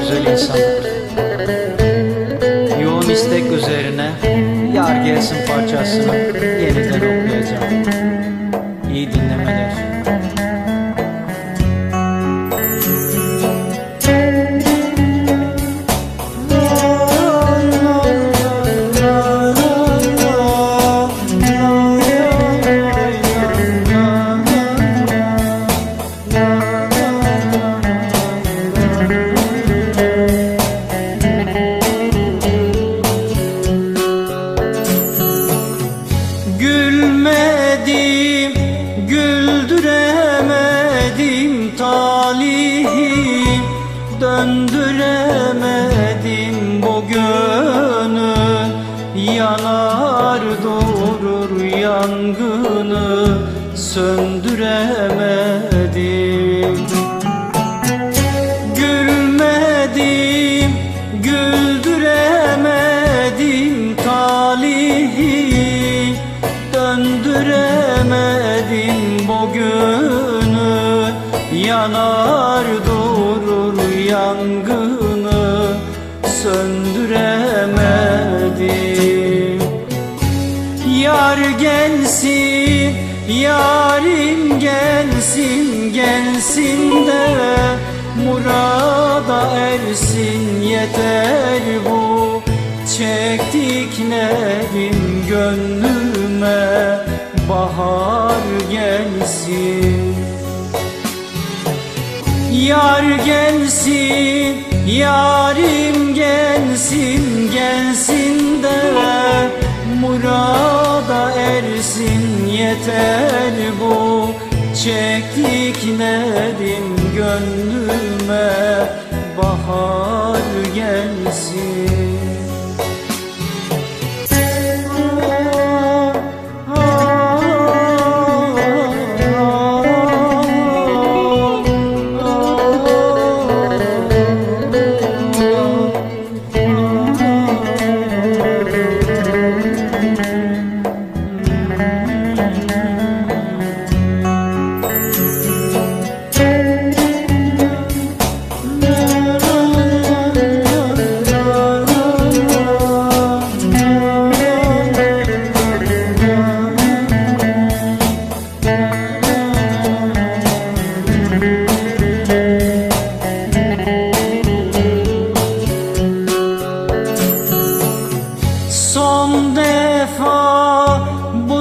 güzel insandır. Yoğun istek üzerine Yar Gelsin parçasını yeniden Döndüremedim bu gönül. Yanar durur yangını. Söndüremedim Yanar durur yangını Söndüremedim. Yar gelsin, yarim gelsin, gelsin de Murada ersin yeter bu Çektiklerim gönlüme bahar gelsin Yar gelsin, yarim gelsin, gelsin de Murada ersin. Yeter bu Çektiklerim gönlüme bahar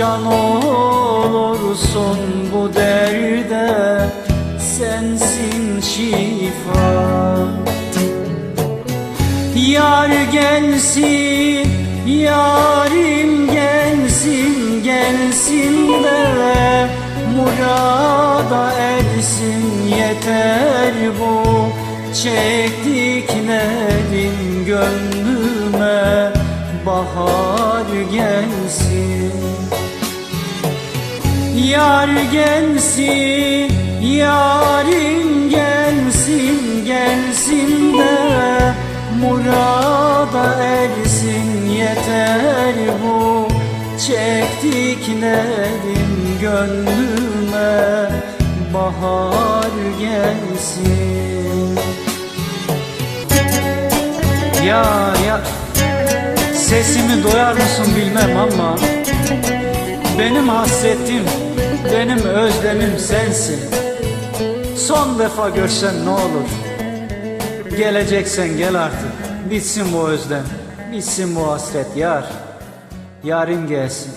Can olursun bu derde Sensin şifa. Yar gelsin, yarim gelsin, gelsin de Murada ersin yeter bu Çektiklerim gönlüme bahar gelsin Yar gelsin, yarim gelsin, gelsin de Murada ersin yeter bu Çektiklerim gönlüme bahar gelsin. Ya ya sesimi doyar mısın bilmem ama benim hasretim, benim özlemim sensin. Son defa görsen ne olur? Geleceksen gel artık. Bitsin bu özlem Bitsin bu hasret yar. Yarim gelsin